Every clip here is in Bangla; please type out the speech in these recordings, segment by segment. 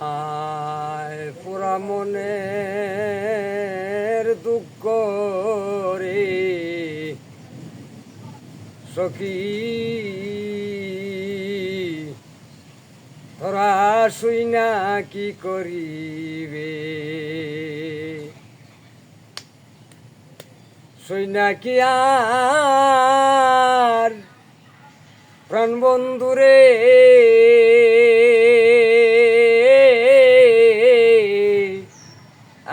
আয় পুরা মনের দুঃখ রে। সখী, তোরা শুই না কি করিবে? শুই না কি আর প্রাণ বন্ধুরে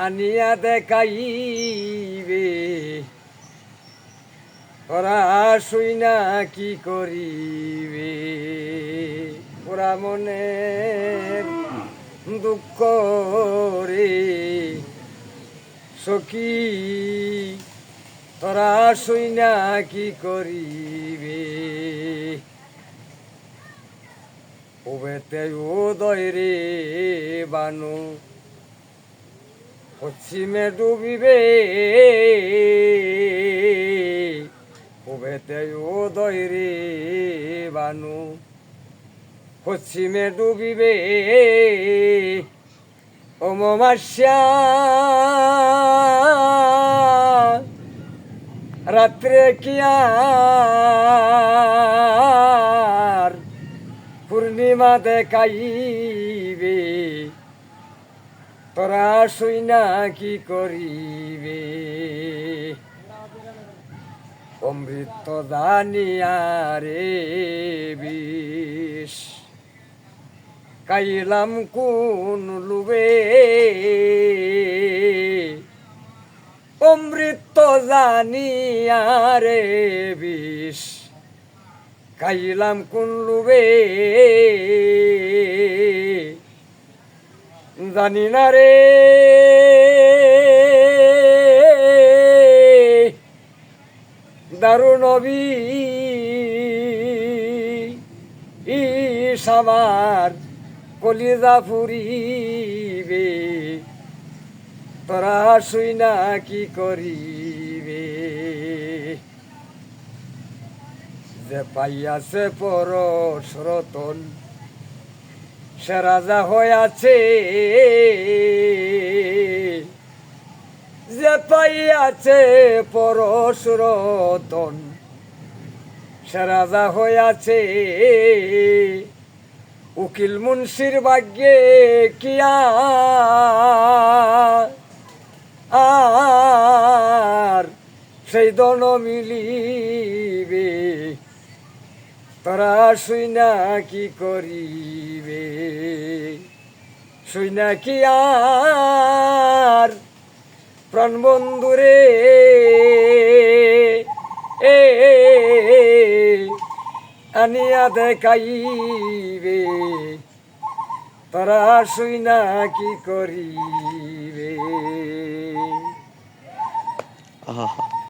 আনিয়া দেখাইবে। ওরা শুই না কি করিবে? ওরা মনের দুঃখ রে। সখী, তোরা শুই না কি করিবে? ওবেতে উদয় রে বানু। পশ্চিমে ডুবিবে। ওবেতে উদয় বানু পশ্চিমে ডুবিবে। রাত্রে কিয়ার পূর্ণিমা দেখাইবে তোরা শুই না কি করিবে? অমৃত জানিয়ারে বিষ। কাইলাম কোন লুবে? অমৃত জানিয়ারে বিষ। কাইলাম কোন লুবে? জানি না রে। দারুণ সামার কলিজা ফুরিবে। তোরা শুই না কি করিবে? যে পাইয়াছে পর রতন সে রাজা হইয়াছে। যে পাইয়াছে পরশ রতন, সে রাজা হইয়াছে। উকিল মুন্সির ভাগ্যে কিয়া আর? সেই দন মিলিবে তোরা শুই না কি করিবে? শুইনা কি আর প্রাণ বন্ধুরে? এ আনিয়া দেখাইবে। তোরা শুই না কি করিবে? আহা।